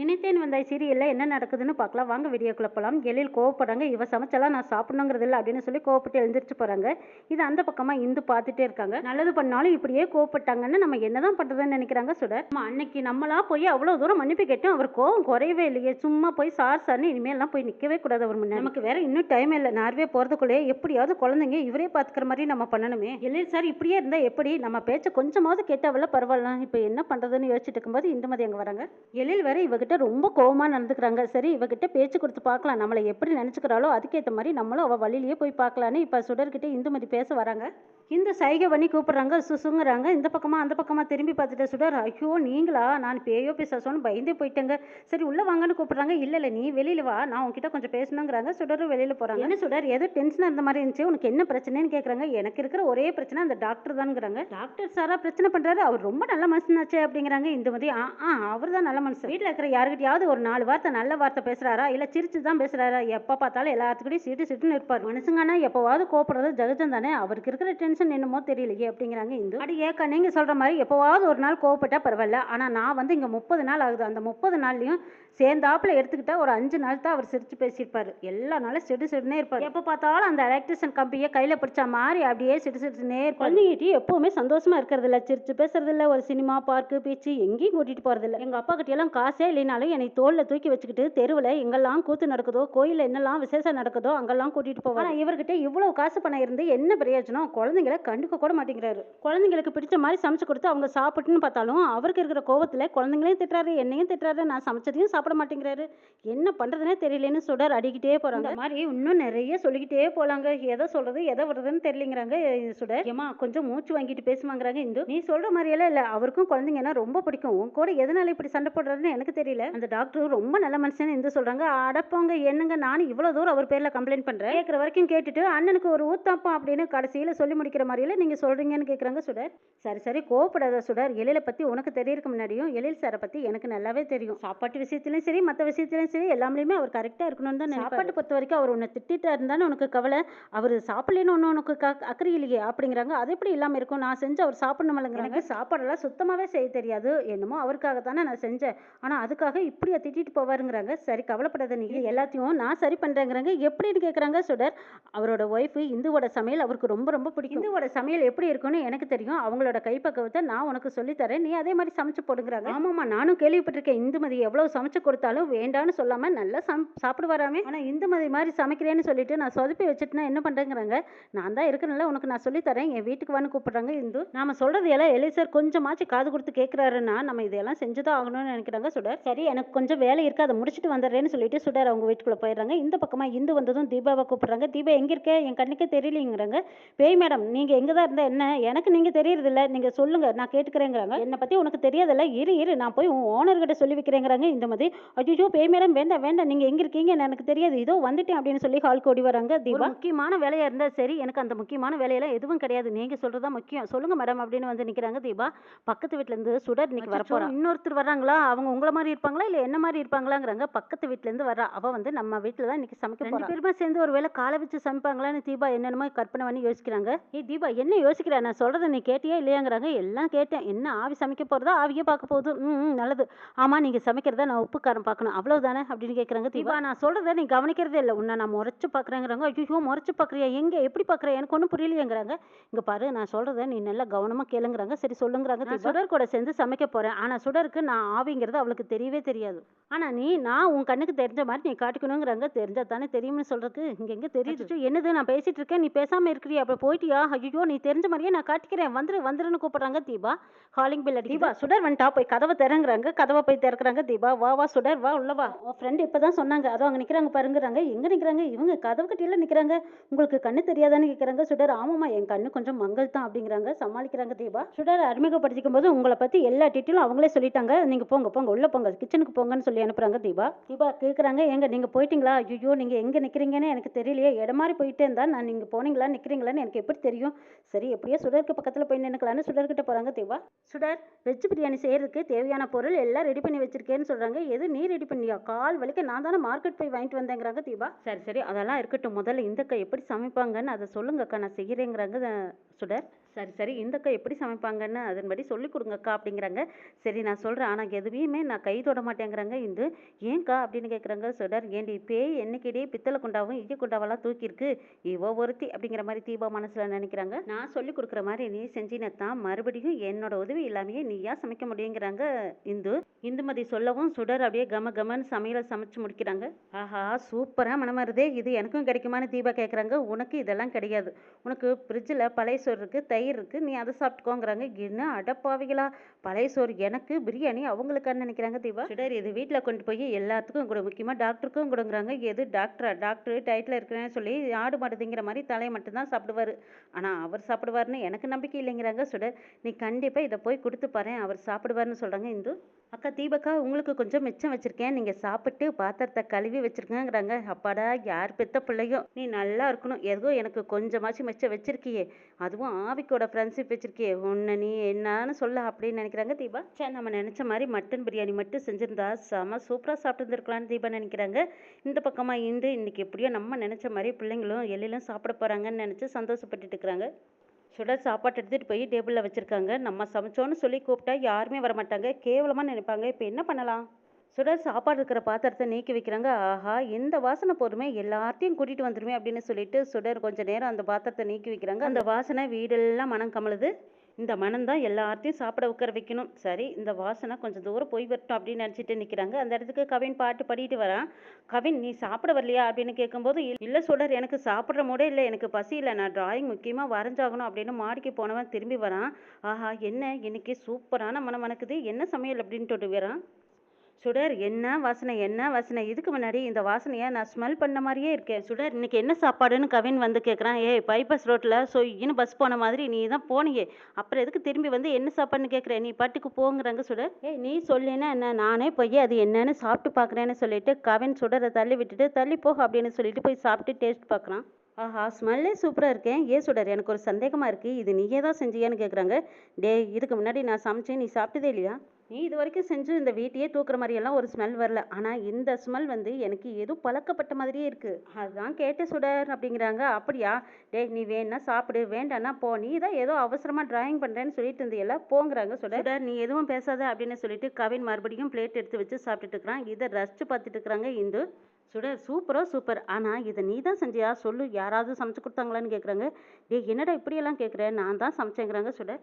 நினைத்தேன் வந்தாய் சீரியலில் என்ன நடக்குதுன்னு பார்க்கலாம். வாங்க வீடியோ போகலாம் எழில் கோவப்படுறாங்க. இவ சமைச்சலாம் நான் சாப்பிடணுங்கிறது இல்லை அப்படின்னு சொல்லி கோவப்பட்டு எழுந்திரிச்சு போகிறாங்க இது அந்த பக்கமாக இந்து பார்த்துட்டே இருக்காங்க. நல்லது பண்ணாலும் இப்படியே கோவப்பட்டாங்கன்னு நம்ம என்னதான் பண்ணுறதுன்னு நினைக்கிறாங்க சுடர். நம்ம அன்னைக்கு நம்மளா போய் அவ்வளோ தூரம் மன்னிப்பு கேட்டோம். அவர் கோவம் குறையவே இல்லையே. சும்மா போய் சார் சார்னு இனிமேல்லாம் போய் நிற்கவே கூடாது அவர் முன்னாடி. நமக்கு வேற இன்னும் டைம் இல்லை. நார்வே போகிறதுக்குள்ளேயே எப்படியாவது குழந்தைங்க இவரே பார்த்துக்கிற மாதிரி நம்ம பண்ணணுமே. எழில் சார் இப்படியே இருந்தால் எப்படி? நம்ம பேச்சை கொஞ்சமாவது கேட்டாவல பரவாயில்ல. இப்போ என்ன பண்ணுறதுன்னு யோசிச்சுட்டு இருக்கும்போது இந்து மதி அங்கே வராங்க. எழில் வேற இவகிட்ட ரொம்ப கோவமாக நடந்துக்கிறாங்க. சரி இவகிட்ட பேச்சு கொடுத்து பார்க்கலாம். நம்மளை எப்படி நினச்சிக்கிறாளோ அதுக்கேற்ற மாதிரி நம்மளும் அவள் வழியிலேயே போய் பார்க்கலான்னு இப்போ சுடர்கிட்ட இந்துமதி பேச வராங்க. இந்த சைகை பண்ணி கூப்பிட்றாங்க சுசுங்குறாங்க. இந்த பக்கமாக அந்த பக்கமாக திரும்பி பார்த்துட்டு சுடர் ஐயோ நீங்களா? நான் பேயோ பேசாசோன்னு பயந்தே போயிட்டேங்க. சரி உள்ளே வாங்கன்னு கூப்பிட்றாங்க. இல்லை இல்லை நீ வெளியில் வா. நான் உன்கிட்ட கொஞ்சம் பேசணுங்கிறாங்க. சுடரும் வெளியில் போகிறாங்க என்ன சுடர்? ஏதோ டென்ஷனாக இருந்த மாதிரி இருந்துச்சு. உனக்கு என்ன பிரச்சனைன்னு கேட்குறாங்க எனக்கு இருக்கிற ஒரே பிரச்சனை அந்த டாக்டர் தானுங்கிறாங்க. டாக்டர் சாரா பிரச்சனை பண்ணுறாரு அவர் ரொம்ப நல்ல மனுஷனாச்சே அப்படிங்கிறாங்க இந்த மாதிரி ஆ ஆ அவர் தான் நல்ல மனுஷன். வீட்டில் இருக்கிற யாருக்கிட்டையாவது ஒரு நாலு வார்த்தை நல்ல வார்த்தை பேசுகிறாரா இல்லை சிரிச்சு தான் பேசுகிறாரா எப்போ பார்த்தாலும் எல்லாத்துக்கிட்டையும் சிட்டு சிட்டுன்னு இருப்பார் மனுஷங்கன்னா எப்போவாவது கோப்படுறது ஜெகஜன் தானே? அவருக்கு இருக்கிற டென்ஷன் என்னமோ தெரியலையே அப்படிங்கிறாங்க இந்து. அடி ஏக்கா நீங்கள் சொல்கிற மாதிரி எப்போவாவது ஒரு நாள் கோவப்பட்டா பரவாயில்ல. ஆனால் நான் வந்து இங்கே முப்பது நாள் ஆகுது. அந்த முப்பது நாள்லையும் சேர்ந்தாப்புல எடுத்துக்கிட்டா ஒரு அஞ்சு நாள் தான் அவர் சிரிச்சு பேசியிருப்பாரு. எல்லா நாளும் சிடு சிடுனே இருப்பார். எப்போ பார்த்தாலும் அந்த எலக்ட்ரிஷன் கம்பியை கையில் பிடிச்ச மாதிரி அப்படியே சிடு சிடுனே இருப்பார். குழந்தைகிட்டே எப்பவுமே சந்தோஷமா இருக்கிறது இல்ல சிரிச்சு பேசுறது இல்ல ஒரு சினிமா பார்க்கு பீச்சு எங்கேயும் கூட்டிட்டு போறது இல்ல எங்க அப்பா கிட்ட எல்லாம் காசே அப்படின்னாலும் என்னை தோல்ல தூக்கி வச்சுக்கிட்டு தெருவில் எங்கெல்லாம் கூத்து நடக்குதோ கோயிலில் என்னெல்லாம் விசேஷம் நடக்குதோ அங்கெல்லாம் கூட்டிட்டு போவாங்க ஆனால் இவர்கிட்ட இவ்வளவு காசு பணம் இருந்து என்ன பிரயோஜனம்? குழந்தைங்களை கண்டுக்க கூட மாட்டேங்கிறாரு. குழந்தைங்களுக்கு பிடிச்ச மாதிரி சமைச்சு கொடுத்து அவங்க சாப்பிட்டுன்னு பார்த்தாலும் அவருக்கு இருக்கிற கோவத்தில் குழந்தைங்களையும் திட்டுறாரு என்னையும் திட்டுறாரு நான் சமைச்சதையும் சாப்பிட மாட்டேங்கிறாரு. என்ன பண்றதுனே தெரியலன்னு சுடர் அடிக்கிட்டே போறாங்க. மாதிரி இன்னும் நிறைய சொல்லிக்கிட்டே போலாங்க. எதை சொல்றது எதை விடுறதுன்னு தெரியலங்கிறாங்க சுடர். ஏமா கொஞ்சம் மூச்சு வாங்கிட்டு பேசுவாங்கிறாங்க இந்து. நீ சொல்ற மாதிரியெல்லாம் இல்லை. அவருக்கும் குழந்தைங்கன்னா ரொம்ப பிடிக்கும். உன் கூட எதனால இப்படி சண்டை போடுறதுன்னு எனக்கு தெரியல. அந்த டாக்டர் ரொம்ப நல்ல மனுஷன் இந்து சொல்றாங்க அடப்போங்க என்னங்க? நானும் இவ்வளவு தூரம் அவர் பேர்ல கம்ப்ளைண்ட் பண்றேன். கேட்குற வரைக்கும் கேட்டுட்டு அண்ணனுக்கு ஒரு ஊத்தாப்பம் அப்படின்னு கடைசியில சொல்லி முடிக்கிற மாதிரியில நீங்க சொல்றீங்கன்னு கேக்குறாங்க சுடர். சரி சரி கோவப்படாத சுடர். எழில பத்தி உனக்கு தெரியறதுக்கு முன்னாடியும் எழில் சாரை பத்தி எனக்கு நல்லாவே தெரியும். சாப்பாட்டு விஷயத்திலும் சரி மற்ற விஷயத்திலும் சரி எல்லாமே அவர் கரெக்டா இருக்கணும்னு தான் சாப்பாட்டு பொறுத்த வரைக்கும் அவர் உன்னை திட்டிட்டா இருந்தாலும் உனக்கு கவலை? அவர் சாப்பிடலன்னு ஒன்று உனக்கு அக்கறை இல்லையே? அப்படிங்கிறாங்க. அது எப்படி இல்லாம இருக்கும்? நான் செஞ்சு அவர் சாப்பிடணுமில்லங்கிறாங்க. சாப்பாடெல்லாம் சுத்தமாவே செய்ய தெரியாது. என்னமோ அவருக்காக தானே நான் செஞ்சேன். ஆனா அதுக்காக இப்படியா திட்டிட்டு போவாருங்கிறாங்க. சரி கவலைப்படாத நீ எல்லாத்தையும் நான் சரி பண்றேங்கிறாங்க. எப்படின்னு கேக்குறாங்க சுடர். அவரோட ஒய்ஃபு இந்துவோட சமையல் அவருக்கு ரொம்ப ரொம்ப பிடிக்கும். இந்துவோட சமையல் எப்படி இருக்கும்னு எனக்கு தெரியும். அவங்களோட கைப்பக்குவத்தை நான் உனக்கு சொல்லித் தரேன். நீ அதே மாதிரி சமைச்சு போடுங்கிறாங்க. ஆமாம்மா நானும் கேள்விப்பட்டிருக்கேன். இந்துமதி எவ்வளவு சமைச்சு கொடுத்தாலும் வேண்டான்னு சொல்லாம நல்லா சம் சாப்பிடுவாராமே. ஆனா இந்துமதி மாதிரி சமைக்கிறேன்னு சொல்லிட்டு நான் சொதப்பி வச்சுட்டுனா என்ன பண்றேங்கிறாங்க. நான் தான் இருக்கணும்ல உனக்கு நான் சொல்லித் தரேன். என் வீட்டுக்கு வான்னு கூப்பிடுறாங்க இந்து. நாம சொல்றது எல்லாம் எலிசர் கொஞ்சமாச்சும் காது கொடுத்து கேட்கிறாருன்னா நம்ம இதெல்லாம் செஞ்சுதான் ஆகணும்னு நினைக்கிறாங்க சுடர். சரி எனக்கு கொஞ்சம் வேலை இருக்கு அதை முடிச்சுட்டு வந்துடுறேன்னு சொல்லிட்டு சுடர் அவங்க வீட்டுக்குள்ள போயிடுறாங்க. இந்த பக்கமா இந்து வந்ததும் தீபாவை கூப்பிடுறாங்க. தீபா எங்க இருக்க? என் கண்ணுக்கே தெரியலைங்கிறாங்க. பேய் மேடம் நீங்க எங்க தான் இருந்தா என்ன? எனக்கு நீங்க தெரியறது இல்ல நீங்க சொல்லுங்க நான் கேட்டுக்கிறேங்கிறாங்க. என்னை பத்தி உனக்கு தெரியாதுல்ல. இரு இரு நான் போய் உன் ஓனர் கிட்ட சொல்லி வைக்கிறேங்கிறாங்க. இந்த மாதிரி அஜிஜோ பேய் மேடம் வேண்டாம் வேண்டாம். நீங்க எங்க இருக்கீங்கன்னு எனக்கு தெரியாது. இதோ வந்துட்டேன் அப்படின்னு சொல்லி ஹால் ஓடி வராங்க தீபா. முக்கியமான வேலையா இருந்தா சரி எனக்கு அந்த முக்கியமான வேலையெல்லாம் எதுவும் கிடையாது. நீங்க சொல்றதா முக்கியம். சொல்லுங்க மேடம் அப்படின்னு வந்து நிக்கிறாங்க தீபா. பக்கத்து வீட்ல இருந்து சுடர் இன்னைக்கு வர போறா இன்னொருத்தர் வர்றாங்களா? அவங்க உங்கள மாதிரி இருப்பாங்களா? இல்ல என்ன மாதிரி இருப்பாங்களாங்கிறாங்க. பக்கத்து வீட்ல இருந்து வர்றா அவ வந்து நம்ம வீட்ல தான் இன்னைக்கு சமைக்க ரெண்டு பேருமா சேர்ந்து ஒரு வேளை காலை வச்சு சமைப்பாங்களான்னு தீபா என்னென்னமோ கற்பனை பண்ணி யோசிக்கிறாங்க. ஏய் தீபா என்ன யோசிக்கிற? நான் சொல்றதை நீ கேட்டியா இல்லையாங்கிறாங்க. எல்லாம் கேட்டேன். என்ன ஆவி சமைக்க போறதா ஆவியே பார்க்க போகுது. ம் நல்லது. ஆமா நீங்க சமைக்கிறத நான் உப்பு காரம் பார்க்கணும். அவ்வளவுதானே? அப்படின்னு கேக்குறாங்க தீபா. நான் சொல்றதை நீ கவனிக்கிறதே இல்லை. உன்னை நான் முறைச்சு பார்க்குறேங்கிறாங்க ஐயோ முறைச்சு பார்க்குறியா எங்க? எப்படி பார்க்குற எனக்கு ஒன்றும் புரியலையேங்கிறாங்க. இங்க பாரு நான் சொல்றதை நீ நல்லா கவனமா கேளுங்கிறாங்க. சரி சொல்லுங்கிறாங்க சுடர் கூட சேர்ந்து சமைக்க போறேன். ஆனா சுடருக்கு நான் ஆவிங்கிறது அவளுக்கு தெரியவே தெரியாது. ஆனா நீ நான் உன் கண்ணுக்கு தெரிஞ்ச மாதிரி நீ காட்டிக்கணுங்கிறாங்க தெரிஞ்சா தானே தெரியும்னு சொல்றதுக்கு இங்க எங்க தெரியுது? என்னது நான் பேசிட்டு இருக்கேன்? நீ பேசாம இருக்கிறியா? அப்ப போயிட்டியா? ஐயோ நீ தெரிஞ்ச மாதிரியே நான் காட்டிக்கிறேன். வந்துரு வந்துருன்னு கூப்பிடுறாங்க தீபா. காலிங் பில் அடி தீபா சுடர் வந்துட்டா? போய் கதவை திறங்குறாங்க. கதவை போய் திறக்கிறாங்க தீபா. வா வா சுடர் வா உள்ள வா. உன் ஃப்ரெண்ட் இப்பதான் சொன்னாங்க. அதோ அங்க நிக்கிறாங்க பாருங்கிறாங்க. எங்க நிக்கிறாங்க? இவங்க கதவு கட்டியில நிக்கிறாங்க. உங்களுக்கு கண்ணு தெரியாதான்னு கேக்குறாங்க. சுடர் ஆமாமா என் கண்ணு கொஞ்சம் மங்கள் தான் அப்படிங்கிறாங்க. சமாளிக்கிறாங்க தீபா. சுடர் அறிமுகப்படுத்திக்கும் போது உங்களை பத்தி எல்லா டீட்டெயிலும் அவங்களே சொல்லிட்டாங்க. நீங்க போங்க போங்க உள்ள போங்க. கிச்சனுக்கு போங்கன்னு சொல்லி அனுப்புகிறாங்க தீபா. தீபா கேட்குறாங்க எங்க நீங்கள் போயிட்டீங்களா? ஐயோ நீங்கள் எங்கே நிற்கிறீங்கன்னு எனக்கு தெரியலையே. இடம் மாதிரி போயிட்டே இருந்தால் நான் நீங்கள் போனீங்களா நிற்கிறீங்களான்னு எனக்கு எப்படி தெரியும்? சரி எப்படியோ சுடருக்கு பக்கத்தில் போய் நினைக்கலான்னு சுடர்கிட்ட போகிறாங்க தீபா. சுடர் வெஜ் பிரியாணி செய்கிறதுக்கு தேவையான பொருள் எல்லாம் ரெடி பண்ணி வச்சிருக்கேன்னு சொல்கிறாங்க எது நீ ரெடி பண்ணியா? கால் வலிக்க நான் தானே மார்க்கெட் போய் வாங்கிட்டு வந்தேங்கிறாங்க தீபா. சரி சரி அதெல்லாம் இருக்கட்டும். முதல்ல இந்த அக்கா எப்படி சமைப்பாங்கன்னு அதை சொல்லுங்க அக்கா நான் செய்கிறேங்கிறாங்க சுடர். சரி சரி இந்தக்கா எப்படி சமைப்பாங்கன்னு அதன்படி சொல்லி கொடுங்கக்கா அப்படிங்கிறாங்க. சரி நான் சொல்கிறேன் ஆனால் எதுவுமே நான் கை தொட மாட்டேங்கிறாங்க. இந்து ஏன்க்கா அப்படின்னு கேட்குறாங்க சுடர் ஏண்டி பேய் என்னைக்கிடையே பித்தளை குண்டாவும் ஈய குண்டாவெல்லாம் தூக்கியிருக்கு. இவோ ஒருத்தி அப்படிங்கிற மாதிரி தீபா மனசில் நினைக்கிறாங்க. நான் சொல்லி கொடுக்குற மாதிரி நீ செஞ்சினா தான் மறுபடியும் என்னோட உதவி இல்லாமையே நீயா சமைக்க முடியுங்கிறாங்க இந்து. இந்துமதி சொல்லவும் சுடர் அப்படியே கம கமன்னு சமையலை சமைச்சு முடிக்கிறாங்க. ஆஹா சூப்பராக மனமருதே இது எனக்கும் கிடைக்குமான்னு தீபா கேட்குறாங்க உனக்கு இதெல்லாம் கிடையாது. உனக்கு ஃப்ரிட்ஜில் பழைய சோறு இருக்குது தயிர் இருக்குது நீ அதை சாப்பிட்டுக்கோங்கிறாங்க. என்ன அடப்பாவிகளா? பழைய சோறு. எனக்கு பிரியாணி அவங்களுக்கான்னு நினைக்கிறாங்க தீபா சுடர் இது வீட்டில் கொண்டு போய் எல்லாத்துக்கும் கொடு. முக்கியமாக டாக்டருக்கும் கொடுங்குறாங்க. எது டாக்டரா? டாக்டர் டயட்டில் இருக்கிறேன்னு சொல்லி ஆடு மாடுதுங்கிற மாதிரி தலையை மட்டும்தான் சாப்பிடுவார். ஆனால் அவர் சாப்பிடுவார்னு எனக்கு நம்பிக்கை இல்லைங்கிறாங்க சுடர். நீ கண்டிப்பாக இதை போய் கொடுத்து பாரு அவர் சாப்பிடுவார்னு சொல்கிறாங்க இந்து. அக்கா தீபக்கா உங்களுக்கு கொஞ்சம் மிச்சம் வச்சிருக்கேன். நீங்கள் சாப்பிட்டு பாத்திரத்தை கழுவி வச்சிருக்கேங்கிறாங்க. அப்பாடா யார் பெத்த பிள்ளையோ? நீ நல்லா இருக்கணும். ஏதோ எனக்கு கொஞ்சமாச்சும் மிச்சம் வச்சிருக்கியே. அதுவும் ஆவிக்கோட ஃப்ரெண்ட்ஷிப் வச்சிருக்கியே. உன்னை நீ என்னன்னு சொல்ல அப்படின்னு நினைக்கிறாங்க தீபா. சே நம்ம நினச்ச மாதிரி மட்டன் பிரியாணி மட்டும் செஞ்சிருந்தா செம சூப்பராக சாப்பிட்டுருந்துருக்கலான்னு தீபா நினைக்கிறாங்க. இந்த பக்கமாக இந்து இன்னைக்கு எப்படியோ நம்ம நினச்ச மாதிரி பிள்ளைங்களும் எல்லாம் சாப்பிட போகிறாங்கன்னு நினச்சி சந்தோஷப்பட்டுட்டு இருக்கிறாங்க. சுட சாப்பாடு எடுத்துகிட்டு போய் டேபிளில் வச்சுருக்காங்க. நம்ம சமைச்சோன்னு சொல்லி கூப்பிட்டா யாருமே வர மாட்டாங்க கேவலமாக நினைப்பாங்க. இப்போ என்ன பண்ணலாம்? சுட சாப்பாடு இருக்கிற பாத்திரத்தை நீக்கி வைக்கிறாங்க. ஆஹா இந்த வாசனை போதுமே. எல்லாத்தையும் கூட்டிகிட்டு வந்துடுமே அப்படின்னு சொல்லிட்டு சுடர் கொஞ்சம் நேரம் அந்த பாத்திரத்தை நீக்கி வைக்கிறாங்க. அந்த வாசனை வீடெல்லாம் மனம் கமலுது இந்த மனம் தான் எல்லாத்தையும் சாப்பிட உட்கார வைக்கணும். சரி இந்த வாசனை கொஞ்சம் தூரம் போய் வரட்டும் அப்படின்னு நினச்சிட்டு நிற்கிறாங்க அந்த இடத்துக்கு கவின் பாட்டு பாடிட்டு வரான். கவின் நீ சாப்பிட வரலையா? அப்படின்னு கேட்கும்போது இல்லை சுடர் எனக்கு சாப்பிட்ற மூடே இல்லை எனக்கு பசி இல்லை. நான் டிராயிங் முக்கியமாக வரைஞ்சாகணும் அப்படின்னு மாடிக்கு போனவன் திரும்பி வரான். ஆஹா என்ன? இன்னைக்கு சூப்பரான மனம் மணக்குது என்ன சமையல்? அப்படின்னு சொல்லிட்டு வரான் சுடர் என்ன வாசனை என்ன வாசனை? இதுக்கு முன்னாடி இந்த வாசனையை நான் ஸ்மெல் பண்ண மாதிரியே இருக்கேன். சுடர் இன்னைக்கு என்ன சாப்பாடுன்னு கவின் வந்து கேட்குறான் ஏய் பைபாஸ் ரோட்டில் ஸோ இன்னும் பஸ் போன மாதிரி நீ தான் போனியே. அப்புறம் எதுக்கு திரும்பி வந்து என்ன சாப்பாடுன்னு கேட்குறேன் நீ பாட்டுக்கு போங்கிறாங்க சுடர். ஏய் நீ சொல்லினா என்ன? நானே போய் அது என்னன்னு சாப்பிட்டு பார்க்குறேன்னு சொல்லிட்டு கவின் சுடரை தள்ளி விட்டுட்டு தள்ளி போக அப்படின்னு சொல்லிட்டு போய் சாப்பிட்டு டேஸ்ட் பார்க்குறான் ஆஹா ஸ்மெல்லே சூப்பராக இருக்கேன் ஏ சுடர் எனக்கு ஒரு சந்தேகமாக இருக்குது இது நீயே தான் செஞ்சியான்னு கேட்குறாங்க டேய் இதுக்கு முன்னாடி நான் சமைச்சேன். நீ சாப்பிட்டதே இல்லையா? நீ இது வரைக்கும் செஞ்சு இந்த வீட்டையே தூக்குற மாதிரியெல்லாம் ஒரு ஸ்மெல் வரல. ஆனால் இந்த ஸ்மெல் வந்து எனக்கு ஏதோ பழக்கப்பட்ட மாதிரியே இருக்குது அதுதான் கேட்டு சுடர் அப்படிங்கிறாங்க. அப்படியா? டேய் நீ வேணா சாப்பிடு. வேண்டான்னா போ. நீ தான் ஏதோ அவசரமாக ட்ராயிங் பண்ணுறேன்னு சொல்லிட்டு இருந்தியெல்லாம் போங்கிறாங்க சுடர். சுடர் நீ எதுவும் பேசாத அப்படின்னு சொல்லிட்டு கவின் மறுபடியும் பிளேட் எடுத்து வச்சு சாப்பிட்டுட்டு இருக்கிறான். இதை ரசிச்சு பார்த்துட்டு இருக்கிறாங்க இந்து. சுடர் சூப்பரோ சூப்பர் ஆனால் இதை நீ தான் செஞ்சியா? சொல்லு. யாராவது சமைச்சு கொடுத்தாங்களான்னு கேட்குறாங்க டேய் என்னடா இப்படியெல்லாம் கேட்குற நான் தான் சமைச்சேங்கிறாங்க சுடர்.